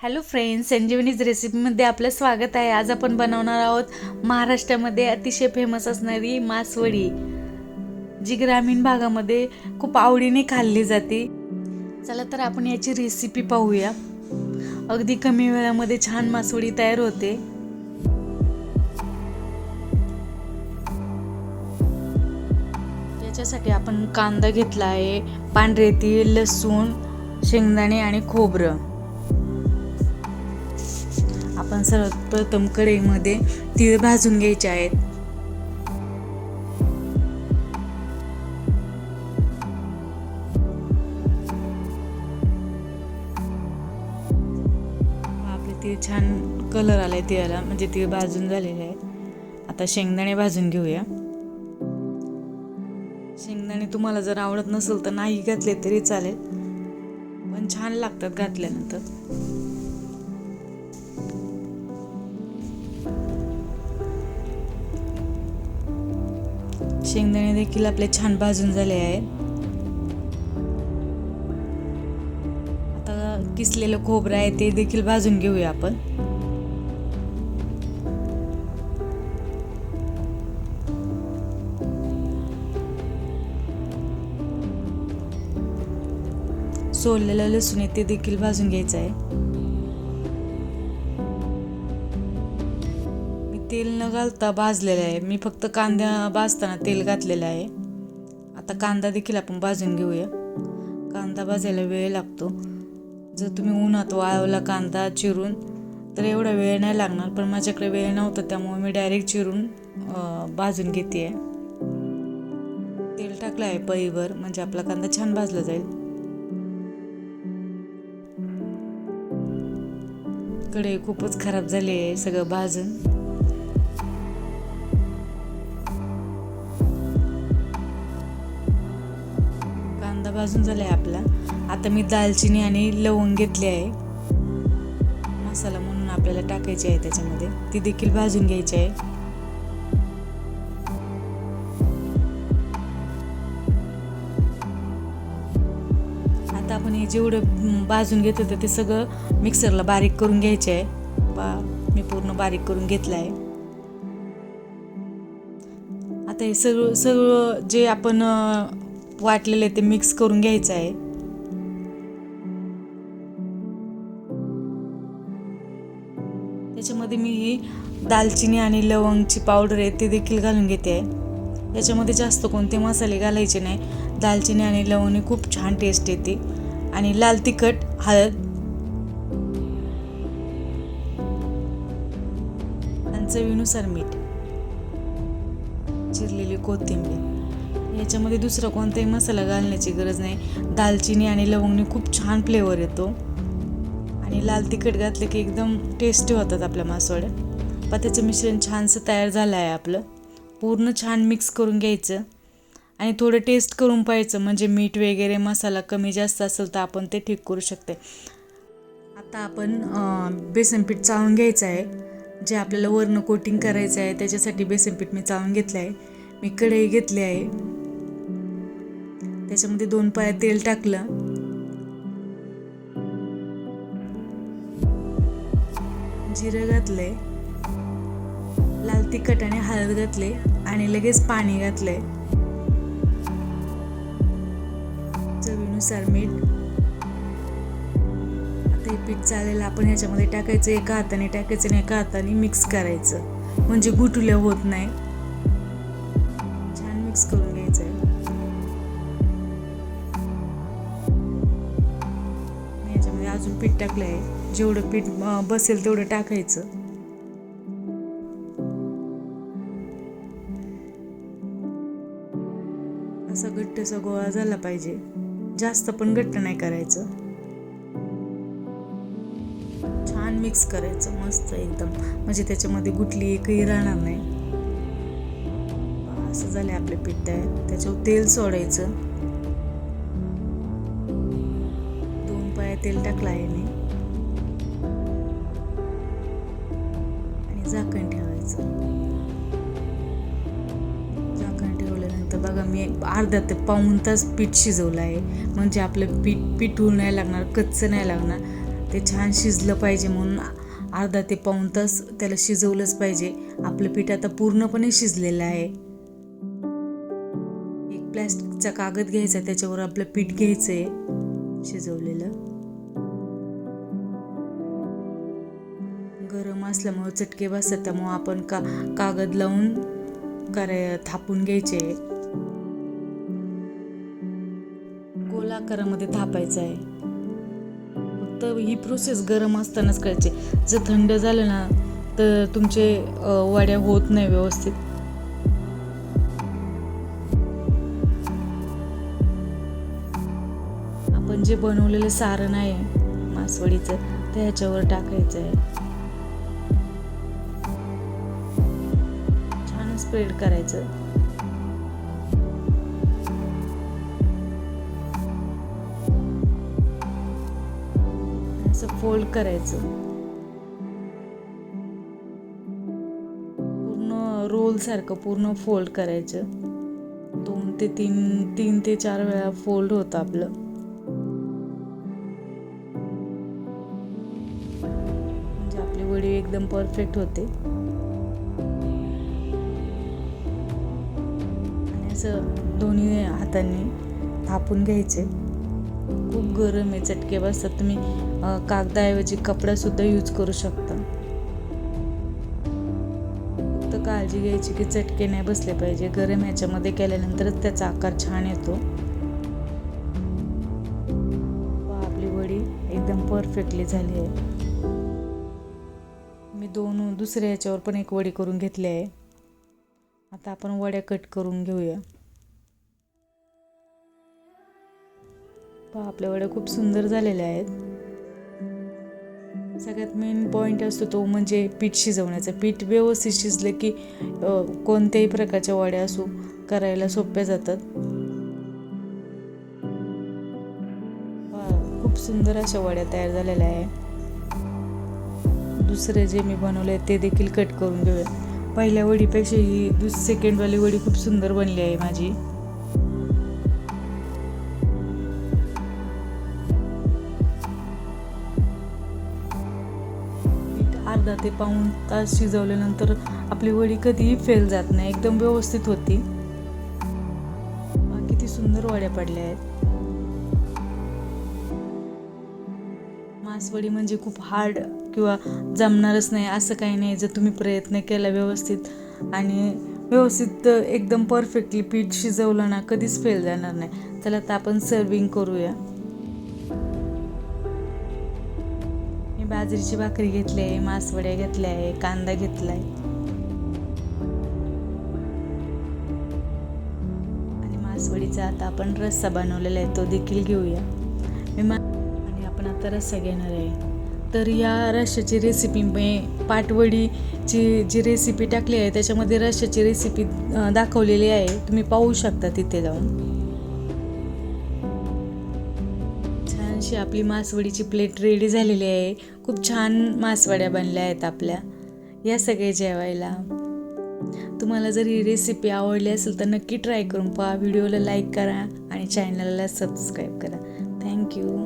Hello friends संजीवनीज रेसिपीमध्ये आपलं स्वागत आहे. आज आपण बनवणार आहोत महाराष्ट्रामध्ये अतिशय फेमस असणारी मासवडी जी ग्रामीण भागामध्ये खूप आवडीने खाल्ली जाते. चला तर आपण याची रेसिपी पाहूया. अगदी कमी वेळामध्ये छान मासवडी तयार होते. याच्यासाठी आपण कांदा घेतला आहे पांढरे तीळ लसूण शेंगदाणे आणि खोबरं. आपण सर्वप्रथम कढईमध्ये तीळ भाजून घ्यायचे आहेत. आपले तीळ छान कलर आलाय तिळाला म्हणजे तीळ भाजून झालेले आहेत. आता शेंगदाणे भाजून घेऊया. शेंगदाणे तुम्हाला जर आवडत नसेल तर नाही घातले तरी चालेल. पण छान लागतात घातल्यानंतर. शेंगदाणे देखील आपले छान भाजून झाले आहेत. आता किसलेलं खोबरं आहे ते देखील भाजून घेऊया आपण. सोललेलं लसूण आहे ते देखील भाजून घ्यायचं आहे. तेल न घालता भाजलेलं आहे. मी फक्त कांदा भाजताना तेल घातलेलं आहे. आता कांदा देखील आपण भाजून घेऊया. कांदा भाजायला वेळ लागतो. जर तुम्ही उन्हात वाळवला कांदा चिरून तर एवढा वेळ नाही लागणार पण माझ्याकडे वेळ नव्हता त्यामुळे मी डायरेक्ट चिरून भाजून घेते आहे तेल टाकलं आहे पळीवर म्हणजे आपला कांदा छान भाजला जाईल. कडे खूपच खराब झाली आहे सगळं भाजून. भाजून झाला आहे आपला. आता मी दालचिनी आणि लवंग घेतली आहे. मसाला म्हणून आपल्याला टाकायची आहे त्याच्यामध्ये. ती देखील भाजून घ्यायची आहे. आता आपण हे जेवढं भाजून घेत होतं ते सगळं मिक्सरला बारीक करून घ्यायचे आहे. बा मी पूर्ण बारीक करून घेतलं आहे. आता हे सगळं सगळं जे आपण वाटलेले ते मिक्स करून घ्यायचं आहे. त्याच्यामध्ये मी ही दालचिनी आणि लवंगची पावडर आहे ते देखील घालून घेते. आहे याच्यामध्ये जास्त कोणते मसाले घालायचे नाही. दालचिनी आणि लवंगने खूप छान टेस्ट येते. आणि लाल तिखट हळद. आणि चवीनुसार मीठ. चिरलेली कोथिंबीर. याच्यामध्ये दुसरा कोणताही मसाला घालण्याची गरज नाही. दालचिनी आणि लवंगने खूप छान फ्लेवर येतो. आणि लाल तिखट घातलं की एकदम टेस्टी होतात आपल्या मासवड्या पण त्याचं मिश्रण छानसं तयार झालं आहे आपलं. पूर्ण छान मिक्स करून घ्यायचं. आणि थोडं टेस्ट करून पाहायचं म्हणजे मीठ वगैरे मसाला कमी जास्त असेल तर आपण ते ठीक करू शकते. आता आपण बेसनपीठ बेसन पीठ चाळून घ्यायचं आहे. जे आपल्याला वरनं कोटिंग करायचं आहे त्याच्यासाठी बेसन पीठ मी चाळून घेतलं आहे. मी कढई घेतली आहे. त्याच्यामध्ये दोन पाया तेल टाकलं. जिरं घातलंय. लाल तिखट आणि हळद घातले आणि लगेच पाणी घातले चवीनुसार मीठ. आता हे पीठ चालेल आपण ह्याच्यामध्ये टाकायचं एका हाताने टाकायचं आणि एका हाताने मिक्स करायचं. म्हणजे गुटुल्या होत नाही. छान मिक्स करून घ्यायचं आहे पीठ टाकलं आहे जेवढं पीठ बसेल तेवढं टाकायचं. असा घट्टसा गोळा झाला पाहिजे. जास्त पण घट्ट नाही करायचं. छान मिक्स करायचं मस्त एकदम. म्हणजे त्याच्यामध्ये गुटली एकही राहणार नाही. असं झालं आपले पीठ तयार. त्याच्यावर तेल सोडायचं. दोन तेल टाकलं आहे मी आणि झाकण ठेवायचं. झाकण ठेवल्यानंतर बघा मी एक अर्धा ते पाऊन तास पीठ शिजवलं आहे. म्हणजे आपलं पीठ पिठूळ नाही लागणार कच्चं नाही लागणार. ते छान शिजलं पाहिजे म्हणून अर्धा ते पाऊण तास त्याला शिजवलंच पाहिजे. आपलं पीठ आता पूर्णपणे शिजलेलं आहे. एक प्लॅस्टिकचा कागद घ्यायचा त्याच्यावर आपलं पीठ घ्यायचं आहे शिजवलेलं. गरम असल्यामुळं चटके बसतात त्यामुळं आपण का कागद लावून कराय थापून घ्यायचे. गोल आकारामध्ये थापायचं आहे. फक्त ही प्रोसेस गरम असतानाच करायची. जर थंड झालं ना तर तुमचे वाड्या वड्या होत नाही व्यवस्थित. आपण जे बनवलेलं सारण आहे मासवडीचं ते ह्याच्यावर टाकायचं आहे. स्प्रेड करायचं. असं फोल्ड करायचं. पूर्ण रोल सारखं पूर्ण फोल्ड करायचं. दोन ते तीन तीन ते चार वेळा फोल्ड होतं आपलं. म्हणजे आपली वडी एकदम परफेक्ट होते. असं दोन्ही हातांनी थापून घ्यायचे. खूप गरम आहे चटके बसतात तुम्ही कागदाऐवजी कपडासुद्धा यूज करू शकता. फक्त काळजी घ्यायची की चटके नाही बसले पाहिजे. गरम ह्याच्यामध्ये केल्यानंतरच त्याचा आकार छान येतो. वा, आपली वडी एकदम परफेक्टली झाली आहे. मी दोन दुसऱ्या ह्याच्यावर पण एक वडी करून घेतली आहे. आता आपण वड्या कट करून घेऊया. पहा आपल्या वड्या खूप सुंदर झालेल्या आहेत. सगळ्यात मेन पॉईंट असतो तो म्हणजे पीठ शिजवण्याचा. पीठ व्यवस्थित शिजलं की कोणत्याही प्रकारच्या वड्या असो करायला सोप्या जातात. खूप सुंदर अशा वड्या तयार झालेल्या आहे. दुसरे जे मी बनवले ते देखील कट करून घेऊया. पहिल्या वडीपेक्षा ही दुस सेकंडवाली वडी खूप सुंदर बनली आहे माझी. अर्धा ते पाऊण तास शिजवल्यानंतर आपली वडी कधीही फेल जात नाही एकदम व्यवस्थित होती. किती सुंदर वड्या पडल्या आहेत. मासवडी म्हणजे खूप हार्ड किंवा जमणारच नाही असं काही नाही जर तुम्ही प्रयत्न केला व्यवस्थित. आणि व्यवस्थित एकदम परफेक्टली पीठ शिजवलं ना कधीच फेल जाणार नाही. त्याला तर आपण सर्विंग करूया. मी बाजरीची भाकरी घेतली आहे मासवड्या घेतल्या आहे कांदा घेतला आहे. आणि मासवडीचा आता आपण रस्सा बनवलेला आहे तो देखील घेऊया. मी मा आणि आपण आता रस्सा घेणार आहे. तर या रश्श्याची रेसिपी मी पाटवडीची जी रेसिपी टाकली आहे त्याच्यामध्ये रश्श्याची रेसिपी दाखवलेली आहे. तुम्ही पाहू शकता तिथे जाऊन. छानशी आपली मासवडीची प्लेट रेडी झालेली आहे. खूप छान मासवड्या बनल्या आहेत आपल्या. या सगळे जेवायला. तुम्हाला जर ही रेसिपी आवडली असेल तर नक्की ट्राय करून पहा. व्हिडिओला लाईक करा आणि चॅनलला सबस्क्राईब करा. थँक्यू